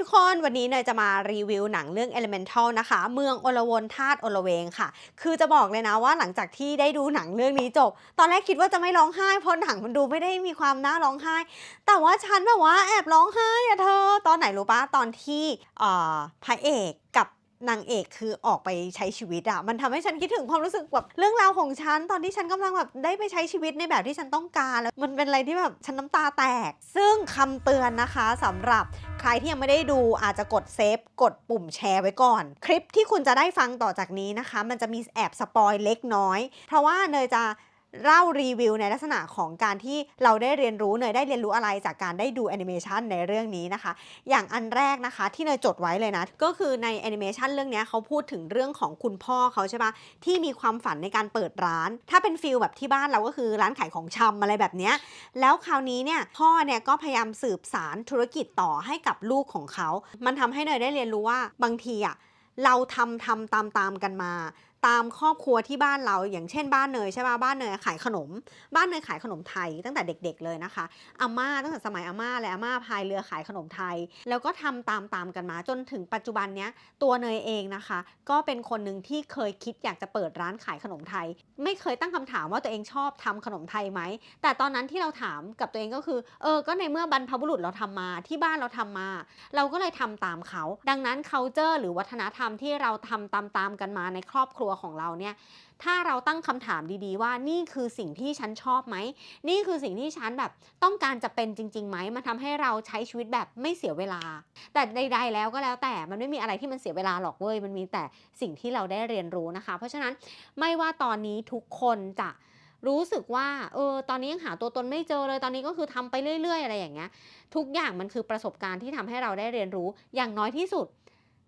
ทุกคนวันนี้เนยจะมารีวิวหนังเรื่อง Elemental นะคะ เมืองอลวนธาตุอลเวงค่ะ คือจะบอกเลยนะว่าหลังจากที่ได้ดูหนังเรื่องนี้จบ ตอนแรกคิดว่าจะไม่ร้องไห้เพราะหนังมันดูไม่ได้มีความน่าร้องไห้ แต่ว่าฉันแบบว่าแอบร้องไห้อะเธอ ตอนไหนรู้ปะตอนที่พระเอกกับ นางเอกคือออกไปใช้ชีวิตอะมันทำให้ฉันคิดถึงความรู้สึกแบบเรื่องราวของฉันตอนที่ฉันกำลังแบบได้ไปใช้ชีวิตในแบบที่ฉันต้องการแล้วมันเป็นอะไรที่แบบฉันน้ำตาแตก ซึ่งคำเตือนนะคะสำหรับใครที่ยังไม่ได้ดูอาจจะกดเซฟกดปุ่มแชร์ไว้ก่อน คลิปที่คุณจะได้ฟังต่อจากนี้นะคะ มันจะมีแอบสปอยเล็กน้อย เพราะว่าเนยจะ เล่ารีวิวในลักษณะของการที่เราได้เรียนรู้เนยได้เรียนรู้อะไรจากการได้ดูแอนิเมชันในเรื่องนี้นะคะ อย่างอันแรกนะคะที่เนยจดไว้เลยนะ ก็คือในแอนิเมชันเรื่องนี้เขาพูดถึงเรื่องของคุณพ่อเขาใช่ปะที่มีความฝันในการเปิดร้าน ถ้าเป็นฟิลแบบที่บ้านเราก็คือร้านขายของชำอะไรแบบนี้แล้วคราวนี้เนี่ยพ่อเนี่ยก็พยายามสืบสารธุรกิจต่อให้กับลูกของเขา มันทำให้เนยได้เรียนรู้ว่าบางทีอะเราทำทำตามตามกันมา ตามครอบครัวที่บ้านเราอย่างเช่นบ้านเนยใช่ป่ะบ้านเนยขายขนม บ้านเนยขายขนมไทยตั้งแต่เด็ก ๆเลยนะคะอาม่าตั้งแต่สมัยอาม่าและอาม่าพายเรือขายขนมไทย แล้วก็ทำตามตามๆกันมาจนถึงปัจจุบันเนี้ยตัวเนยเองนะคะ ก็เป็นคนหนึ่งที่เคยคิดอยากจะเปิดร้านขายขนมไทย ไม่เคยตั้งคำถามว่าตัวเองชอบทำขนมไทยไหมแต่ตอนนั้นที่เราถามกับตัวเองก็คือเออก็ในเมื่อบรรพบุรุษเราทำมาที่บ้านเราทำมา เราก็เลยทำตามเขา ดังนั้น culture หรือวัฒนธรรมที่เราทำตามๆกันมาในครอบครัวของเราเนี่ย ถ้าเราตั้งคำถามดีๆ ว่านี่คือสิ่งที่ฉันชอบไหม นี่คือสิ่งที่ฉันแบบต้องการจะเป็นจริงๆไหม มันทำให้เราใช้ชีวิตแบบไม่เสียเวลา แต่ใด ๆ แล้วก็แล้วแต่มันไม่มีอะไรที่มันเสียเวลาหรอกเว้ย มันมีแต่สิ่งที่เราได้เรียนรู้นะคะ เพราะฉะนั้นไม่ว่าตอนนี้ทุกคนจะรู้สึกว่าเออตอนนี้ยังหาตัวตนไม่เจอเลยตอนนี้ก็คือทำไปเรื่อย ๆ อะไรอย่างเงี้ย ทุกอย่างมันคือประสบการณ์ที่ทำให้เราได้เรียนรู้อย่างน้อยที่สุด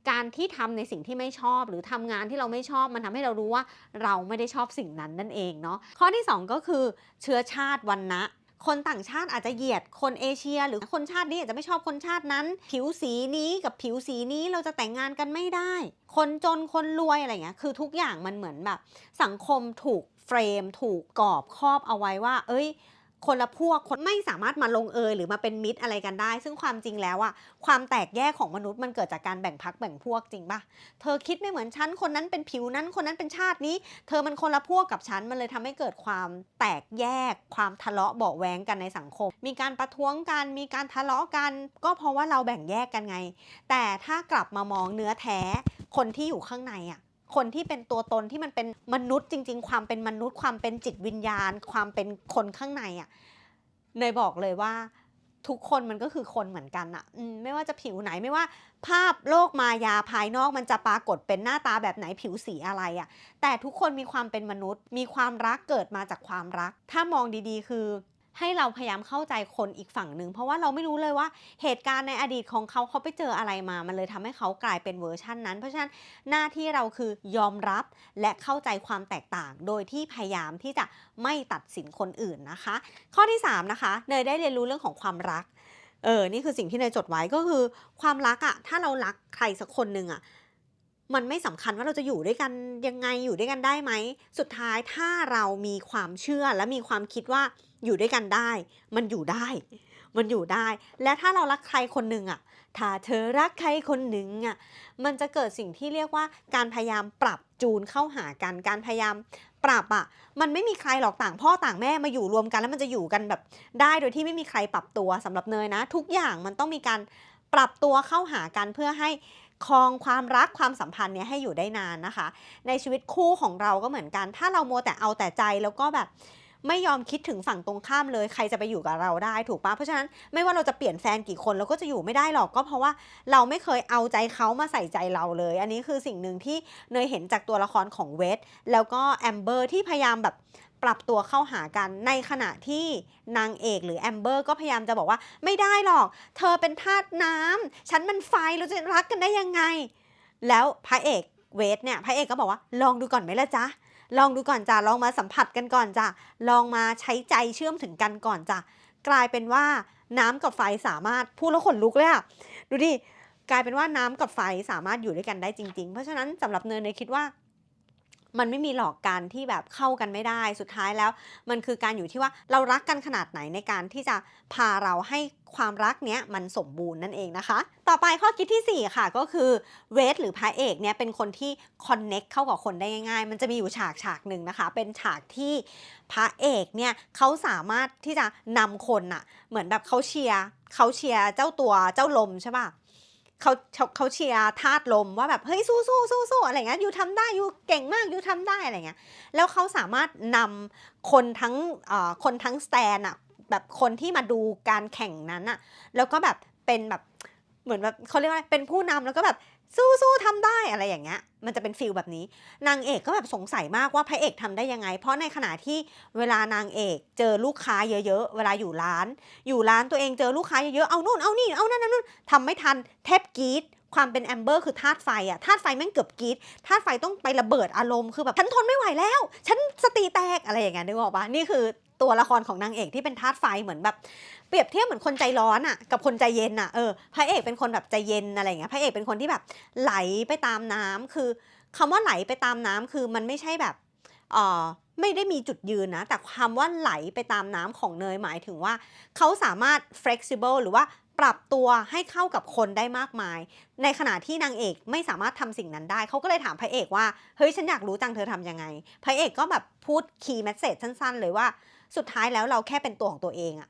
การที่ทำในสิ่งที่ไม่ชอบ หรือทำงานที่เราไม่ชอบมันทำให้เรารู้ว่าเราไม่ได้ชอบสิ่งนั้นนั่นเองเนาะข้อที่ 2 ก็คือเชื้อชาติวันนะคนต่างชาติอาจจะเหยียดคนเอเชีย หรือคนชาตินี้อาจจะไม่ชอบคนชาตินั้น ผิวสีนี้กับผิวสีนี้เราจะแต่งงานกันไม่ได้ คนจนคนรวยอะไรเงี้ยคือทุกอย่างมันเหมือนแบบ สังคมถูกเฟรมถูกกรอบครอบเอาไว้ว่า เอ้ย คนละพวกคนไม่สามารถมาลงเอยหรือมาเป็นมิตรอะไรกันได้ ซึ่งความจริงแล้วอะความแตกแยกของมนุษย์มันเกิดจากการแบ่งพักแบ่งพวกจริงปะเธอคิดไม่เหมือนฉันคนนั้นเป็นผิวนั้นคนนั้นเป็นชาตินี้ เธอมันคนละพวกกับฉันมันเลยทำให้เกิดความแตกแยก ความทะเลาะเบาแวงกันในสังคม มีการประท้วงกันมีการทะเลาะกัน ก็เพราะว่าเราแบ่งแยกกันไง แต่ถ้ากลับมามองเนื้อแท้คนที่อยู่ข้างในอะ คนที่เป็นตัวตนที่มันเป็นมนุษย์จริง ๆ ความเป็นมนุษย์ความเป็นจิตวิญญาณ ความเป็นคนข้างในอะเนยบอกเลยว่าทุกคนมันก็คือคนเหมือนกันอะไม่ว่าจะผิวไหนไม่ว่า ภาพโลกมายาภายนอกมันจะปรากฏเป็นหน้าตาแบบไหนผิวสีอะไรอะแต่ทุกคนมีความเป็นมนุษย์ มีความรักเกิดมาจากความรัก ถ้ามองดีๆ คือ ให้เราพยายามเข้าใจคนอีกฝั่งหนึ่งเพราะว่าเราไม่รู้เลยว่าเหตุการณ์ในอดีตของเขาเขาไปเจออะไรมา มันเลยทำให้เขากลายเป็นเวอร์ชั่นนั้น เพราะฉะนั้นหน้าที่เราคือยอมรับและเข้าใจความแตกต่าง โดยที่พยายามที่จะไม่ตัดสินคนอื่นนะคะ ข้อที่ 3 นะคะเนยได้เรียนรู้เรื่องของความรักเออนี่คือสิ่งที่เนยจดไว้ก็คือ ความรักอะถ้าเรารักใครสักคนหนึ่งอะ มันไม่สำคัญว่าเราจะอยู่ด้วยกันยังไงอยู่ด้วยกันได้ไหม สุดท้ายถ้าเรามีความเชื่อและมีความคิดว่าอยู่ด้วยกันได้ มันอยู่ได้ มันอยู่ได้ และถ้าเรารักใครคนหนึ่งอะ ถ้าเธอรักใครคนหนึ่งอะ มันจะเกิดสิ่งที่เรียกว่าการพยายามปรับจูนเข้าหากัน การพยายามปรับอะ มันไม่มีใครหรอกต่างพ่อต่างแม่มาอยู่รวมกันแล้วมันจะอยู่กันแบบได้โดยที่ไม่มีใครปรับตัวสำหรับเนยนะ ทุกอย่างมันต้องมีการปรับตัวเข้าหากันเพื่อให้ ครองความรักความสัมพันธ์เนี้ยให้อยู่ได้นานนะคะ ในชีวิตคู่ของเราก็เหมือนกัน ถ้าเราโมวแต่เอาแต่ใจแล้วก็แบบไม่ยอมคิดถึงฝั่งตรงข้ามเลยใครจะไปอยู่กับเราได้ถูกปะเพราะฉะนั้นไม่ว่าเราจะเปลี่ยนแฟนกี่คนเราก็จะอยู่ไม่ได้หรอกก็เพราะว่าเราไม่เคยเอาใจเขามาใส่ใจเราเลย อันนี้คือสิ่งหนึ่งที่เนยเห็นจากตัวละครของเวทแล้วก็แอมเบอร์ที่พยายามแบบ ปรับตัวเข้าหากันในขณะที่นางเอกหรือแอมเบอร์ก็พยายามจะบอกว่าไม่ได้หรอก เธอเป็นทาสน้ำฉันมันไฟเราจะรักกันได้ยังไง แล้วพระเอกเวทเนี่ยพระเอกก็บอกว่าลองดูก่อนไหมล่ะจ๊ะลองดูก่อนจ้ะลองมาสัมผัสกันก่อนจ้ะลองมาใช้ใจเชื่อมถึงกันก่อนจ้ะกลายเป็นว่าน้ำกับไฟสามารถพูดแล้วขนลุกเลยอะดูดิกลายเป็นว่าน้ำกับไฟสามารถอยู่ด้วยกันได้จริง ๆ เพราะฉะนั้นสำหรับเนยเนยคิดว่า มันไม่มีหลอกกันที่แบบเข้ากันไม่ได้สุดท้ายแล้ว มันคือการอยู่ที่ว่าเรารักกันขนาดไหนในการที่จะพาเราให้ความรักเนี้ยมันสมบูรณ์นั่นเองนะคะ ต่อไปข้อคิดที่ 4 ค่ะก็คือเวทหรือพระเอกเนี่ยเป็นคนที่คอนเน็กเข้ากับคนได้ง่ายๆ มันจะมีอยู่ฉากฉากหนึ่งนะคะ เป็นฉากที่พระเอกเนี่ยเขาสามารถที่จะนำคนอะเหมือนแบบเขาเชียร์เขาเชียร์เจ้าตัวเจ้าลมใช่ป่ะ เขาเขาเขาเชียร์ธาตุลมว่าแบบเฮ้ยสู้สู้สู้สู้อะไรเงี้ยยูทำได้ยูเก่งมากยูทำได้อะไรเงี้ยแล้วเขาสามารถนำคนทั้งคนทั้งสแตนอะแบบคนที่มาดูการแข่งนั้นอะแล้วก็แบบเป็นแบบเหมือนแบบเขาเรียกว่าเป็นผู้นำแล้วก็แบบ สู้สู้ทำได้อะไรอย่างเงี้ย มันจะเป็นฟิลแบบนี้ นางเอกก็แบบสงสัยมากว่าพระเอกทำได้ยังไง เพราะในขณะที่เวลานางเอกเจอลูกค้าเยอะๆ เวลาอยู่ร้าน อยู่ร้านตัวเองเจอลูกค้าเยอะๆ เอานู่นเอานี่เอานั่นเอานู่นทำไม่ทันเทปกีด ความเป็นแอมเบอร์คือธาตุไฟอะธาตุไฟแม่งเกือบกีดธาตุไฟต้องไประเบิดอารมณ์คือแบบฉันทนไม่ไหวแล้ว ฉันสติแตกอะไรอย่างเงี้ยนึกออกปะนี่คือตัวละครของนางเอกที่เป็นธาตุไฟเหมือนแบบเปรียบเทียบเหมือนคนใจร้อนอะกับคนใจเย็นอะเออพระเอกเป็นคนแบบใจเย็นอะไรเงี้ยพระเอกเป็นคนที่แบบไหลไปตามน้ำคือคำว่าไหลไปตามน้ำคือมันไม่ใช่แบบเออไม่ได้มีจุดยืนนะ แต่คำว่าไหลไปตามน้ำของเนยหมายถึงว่า เขาสามารถ flexible หรือว่า ปรับตัวให้เข้ากับคนได้มากมาย ในขณะที่นางเอกไม่สามารถทำสิ่งนั้นได้ เขาก็เลยถามพระเอกว่า เฮ้ย ฉันอยากรู้จังเธอทำยังไง พระเอกก็แบบพูดคีย์แมสเซจสั้น ๆ เลยว่า สุดท้ายแล้วเราแค่เป็นตัวของตัวเองอะ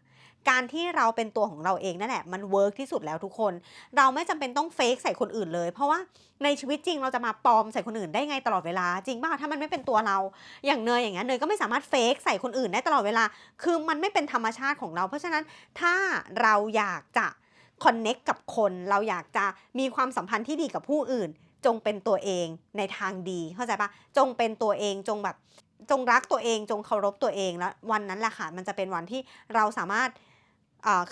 การที่เราเป็นตัวของเราเองนั่นแหละมันเวิร์กที่สุดแล้วทุกคน เราไม่จำเป็นต้องเฟกใส่คนอื่นเลย เพราะว่าในชีวิตจริงเราจะมาปลอมใส่คนอื่นได้ไงตลอดเวลา จริงป่ะถ้ามันไม่เป็นตัวเราอย่างเนยอย่างเงี้ยเนยก็ไม่สามารถเฟกใส่คนอื่นได้ตลอดเวลา คือมันไม่เป็นธรรมชาติของเรา เพราะฉะนั้นถ้าเราอยากจะคอนเน็กกับคน เราอยากจะมีความสัมพันธ์ที่ดีกับผู้อื่น จงเป็นตัวเองในทางดีเข้าใจปะจงเป็นตัวเองจงแบบจงรักตัวเองจงเคารพตัวเองแล้ววันนั้นแหละค่ะมันจะเป็นวันที่เราสามารถ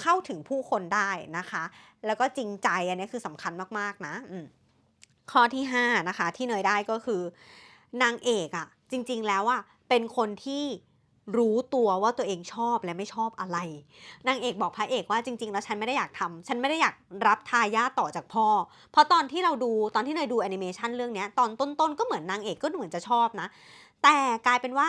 เข้าถึงผู้คนได้นะคะ แล้วก็จริงใจอันนี้คือสำคัญมากๆนะข้อที่5นะคะที่เนยได้ก็คือนางเอกอะจริงๆแล้วอะเป็นคนที่รู้ตัวว่าตัวเองชอบและไม่ชอบอะไร นางเอกบอกพระเอกว่าจริง ๆ แล้วฉันไม่ได้อยากทำฉันไม่ได้อยากรับทายาทต่อจากพ่อ เพราะตอนที่เราดูตอนที่เนยดูแอนิเมชันเรื่องนี้ตอนต้นๆก็เหมือนนางเอกก็เหมือนจะชอบนะ แต่กลายเป็นว่า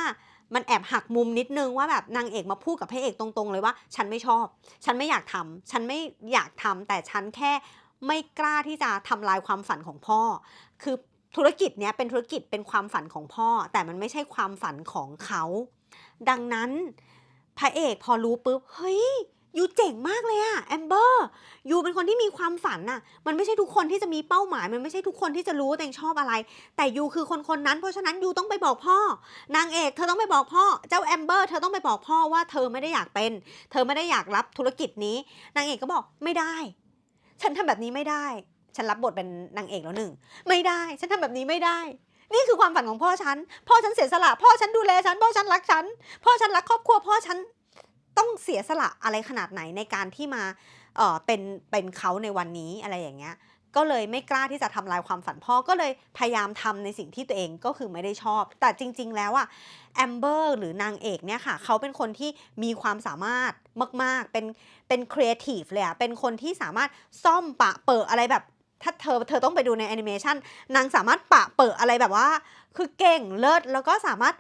มันแอบหักมุมนิดนึงว่าแบบนางเอกมาพูดกับพระเอกตรงๆ เลยว่า ฉันไม่ชอบ ฉันไม่อยากทำฉันไม่อยากทำแต่ฉันแค่ไม่กล้าที่จะทำลายความฝันของพ่อ คือธุรกิจเนี้ยเป็นธุรกิจเป็นความฝันของพ่อ แต่มันไม่ใช่ความฝันของเขา ดังนั้นพระเอกพอรู้ปุ๊บเฮ้ย ยูเจ๋งมากเลยอะแอมเบอร์ยูเป็นคนที่มีความฝันน่ะ มันไม่ใช่ทุกคนที่จะมีเป้าหมาย มันไม่ใช่ทุกคนที่จะรู้ว่าตัวเองชอบอะไร แต่ยูคือคนคนนั้นเพราะฉะนั้นยูต้องไปบอกพ่อ นางเอกเธอต้องไปบอกพ่อ เจ้าแอมเบอร์เธอต้องไปบอกพ่อว่าเธอไม่ได้อยากเป็น เธอไม่ได้อยากรับธุรกิจนี้ นางเอกก็บอกไม่ได้ ฉันทำแบบนี้ไม่ได้ ฉันรับบทเป็นนางเอกแล้วหนึ่งไม่ได้ ฉันทำแบบนี้ไม่ได้นี่คือความฝันของพ่อฉัน พ่อฉันเสียสละ พ่อฉันดูแลฉัน พ่อฉันรักฉัน พ่อฉันรักครอบครัว พ่อฉัน เสียสละอะไรขนาดไหนในการที่มาเออเป็นเป็นเขาในวันนี้อะไรอย่างเงี้ยก็เลยไม่กล้าที่จะทำลายความฝันพ่อก็เลยพยายามทำในสิ่งที่ตัวเองก็คือไม่ได้ชอบ แต่จริง ๆ แล้วอะแอมเบอร์หรือนางเอกเนี่ยค่ะ เขาเป็นคนที่มีความสามารถมาก ๆ เป็นเป็นครีเอทีฟเลยอะเป็นคนที่สามารถซ่อมปะเปิดอะไรแบบ ถ้าเธอเธอต้องไปดูในแอนิเมชันนางสามารถปะเปิดอะไรแบบว่า คือเก่งเลิศแล้วก็สามารถ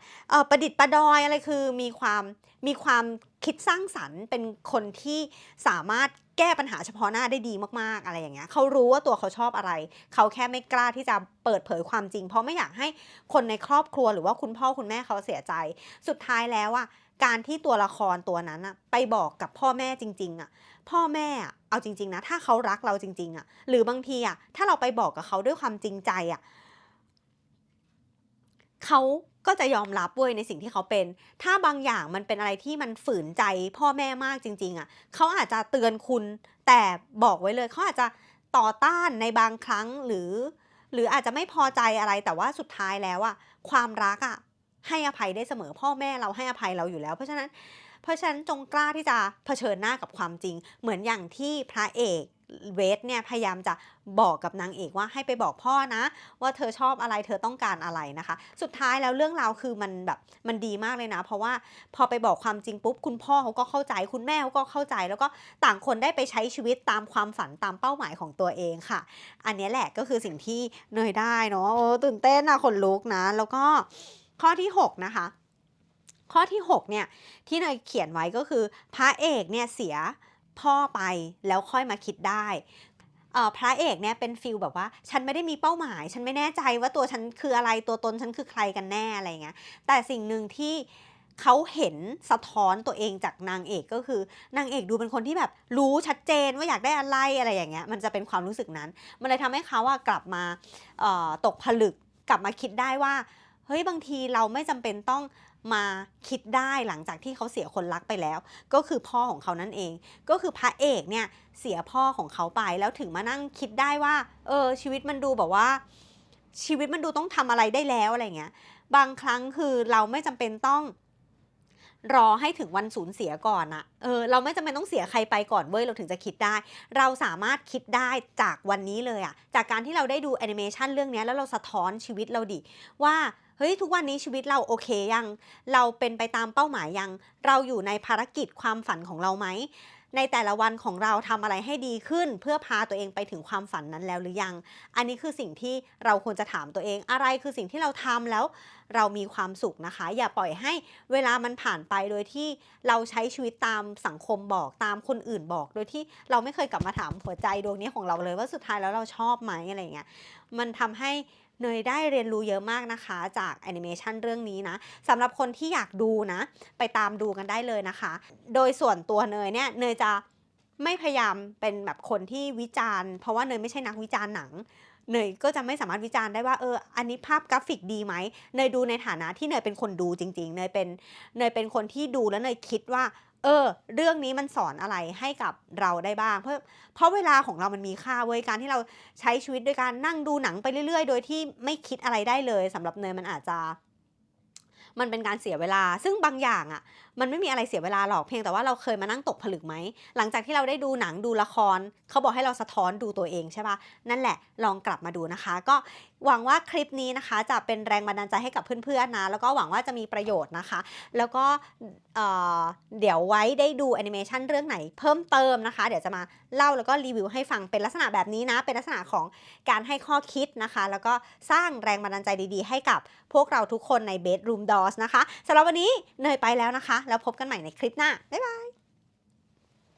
ประดิษฐ์ประดอยอะไรคือมีความมีความคิดสร้างสรรค์ เป็นคนที่สามารถแก้ปัญหาเฉพาะหน้าได้ดีมากๆอะไรอย่างเงี้ยเขารู้ว่าตัวเขาชอบอะไร เขาแค่ไม่กล้าที่จะเปิดเผยความจริง เพราะไม่อยากให้คนในครอบครัวหรือว่าคุณพ่อคุณแม่เขาเสียใจ สุดท้ายแล้วอะ การที่ตัวละครตัวนั้นอะไปบอกกับพ่อแม่จริงๆอะพ่อแม่อะเอาจริง ๆ นะ ถ้าเขารักเราจริง ๆอะหรือบางทีอะถ้าเราไปบอกกับเขาด้วยความจริงใจอะเขาก็จะยอมรับเว้ยในสิ่งที่เขาเป็น ถ้าบางอย่างมันเป็นอะไรที่มันฝืนใจพ่อแม่มากจริง ๆอะเขาอาจจะเตือนคุณแต่บอกไว้เลย เขาอาจจะต่อต้านในบางครั้งหรือ หรืออาจจะไม่พอใจอะไรแต่ว่าสุดท้ายแล้วอะความรักอะ ให้อภัยได้เสมอ พ่อแม่เราให้อภัยเราอยู่แล้ว เพราะฉะนั้น เพราะฉะนั้นจงกล้าที่จะเผชิญหน้ากับความจริง เหมือนอย่างที่พระเอกเวทเนี่ยพยายามจะบอกกับนางเอกว่าให้ไปบอกพ่อนะ ว่าเธอชอบอะไรเธอต้องการอะไรนะคะ สุดท้ายแล้วเรื่องราวคือมันแบบมันดีมากเลยนะ เพราะว่าพอไปบอกความจริงปุ๊บคุณพ่อเขาก็เข้าใจ คุณแม่เขาก็เข้าใจ แล้วก็ต่างคนได้ไปใช้ชีวิตตามความฝันตามเป้าหมายของตัวเองค่ะ อันนี้แหละก็คือสิ่งที่เนยได้เนาะตื่นเต้นนะขนลุกนะแล้วก็ ข้อที่ 6 นะคะ ข้อที่ 6 เนี่ย ที่เนยเขียนไว้ก็คือ พระเอกเนี่ยเสียพ่อไปแล้วค่อยมาคิดได้พระเอกเนี่ยเป็นฟิลแบบว่า ฉันไม่ได้มีเป้าหมาย ฉันไม่แน่ใจว่าตัวฉันคืออะไรตัวตนฉันคือใครกันแน่อะไรเงี้ยแต่สิ่งหนึ่งที่เขาเห็นสะท้อนตัวเองจากนางเอกก็คือนางเอกดูเป็นคนที่แบบรู้ชัดเจนว่าอยากได้อะไรอะไรอย่างเงี้ยมันจะเป็นความรู้สึกนั้น มันเลยทำให้เขาอะกลับมาตกผลึกกลับมาคิดได้ว่า เฮ้ยบางทีเราไม่จำเป็นต้องมาคิดได้หลังจากที่เขาเสียคนรักไปแล้ว ก็คือพ่อของเขานั่นเอง ก็คือพระเอกเนี่ยเสียพ่อของเขาไปแล้วถึงมานั่งคิดได้ว่า เออ ชีวิตมันดูแบบว่า ชีวิตมันดูต้องทำอะไรได้แล้วอะไรเงี้ย บางครั้งคือเราไม่จำเป็นต้องรอให้ถึงวันสูญเสียก่อนอะเออ เราไม่จำเป็นต้องเสียใครไปก่อนเว้ย เราถึงจะคิดได้ เราสามารถคิดได้จากวันนี้เลยอะจากการที่เราได้ดูแอนิเมชันเรื่องนี้แล้วเราสะท้อนชีวิตเราดิว่า เฮ้ยทุกวันนี้ชีวิตเราโอเคยัง เราเป็นไปตามเป้าหมายยัง เราอยู่ในภารกิจความฝันของเราไหม ในแต่ละวันของเราทำอะไรให้ดีขึ้น เพื่อพาตัวเองไปถึงความฝันนั้นแล้วหรือยัง อันนี้คือสิ่งที่เราควรจะถามตัวเอง อะไรคือสิ่งที่เราทำแล้ว เรามีความสุขนะคะ อย่าปล่อยให้เวลามันผ่านไปโดยที่เราใช้ชีวิตตามสังคมบอกตามคนอื่นบอก โดยที่เราไม่เคยกลับมาถามหัวใจดวงนี้ของเราเลยว่าสุดท้ายแล้วเราชอบไหมอะไรเงี้ย มันทำให้ เนยได้เรียนรู้เยอะมากนะคะจากแอนิเมชันเรื่องนี้นะสำหรับคนที่อยากดูนะ ไปตามดูกันได้เลยนะคะ โดยส่วนตัวเนยเนี่ยเนยจะไม่พยายามเป็นแบบคนที่วิจารณ์ เพราะว่าเนยไม่ใช่นักวิจารณ์หนังเนยก็จะไม่สามารถวิจารณ์ได้ว่าเอออันนี้ภาพกราฟิกดีไหมเนยดูในฐานะที่เนยเป็นคนดูจริง ๆ เนยเป็นเนยเป็นคนที่ดูแล้วเนยคิดว่า เออ เรื่องนี้มันสอนอะไรให้กับเราได้บ้าง เพราะเพราะเวลาของเรามันมีค่าเว้ยการที่เราใช้ชีวิตด้วยการนั่งดูหนังไปเรื่อย ๆ โดยที่ไม่คิดอะไรได้เลยสำหรับเนยมันอาจจะ มันเป็นการเสียเวลา ซึ่งบางอย่างอะ่ะ มันไม่มีอะไรเสียเวลาหรอกเพียงแต่ว่าเราเคยมานั่งตกผลึกไหม หลังจากที่เราได้ดูหนังดูละคร เขาบอกให้เราสะท้อนดูตัวเองใช่ปะนั่นแหละลองกลับมาดูนะคะ ก็หวังว่าคลิปนี้นะคะจะเป็นแรงบันดาลใจให้กับเพื่อนๆนะ แล้วก็หวังว่าจะมีประโยชน์นะคะ แล้วก็เอ่อเดี๋ยวไว้ได้ดูแอนิเมชันเรื่องไหนเพิ่มเติมนะคะ เดี๋ยวจะมาเล่าแล้วก็รีวิวให้ฟังเป็นลักษณะแบบนี้นะ เป็นลักษณะของการให้ข้อคิดนะคะ แล้วก็สร้างแรงบันดาลใจดีๆ ให้กับพวกเราทุกคนใน Bedroom Dolls นะคะสำหรับวันนี้เนยไปแล้วนะคะแล้วพบกันใหม่ในคลิปหน้า บ๊ายบาย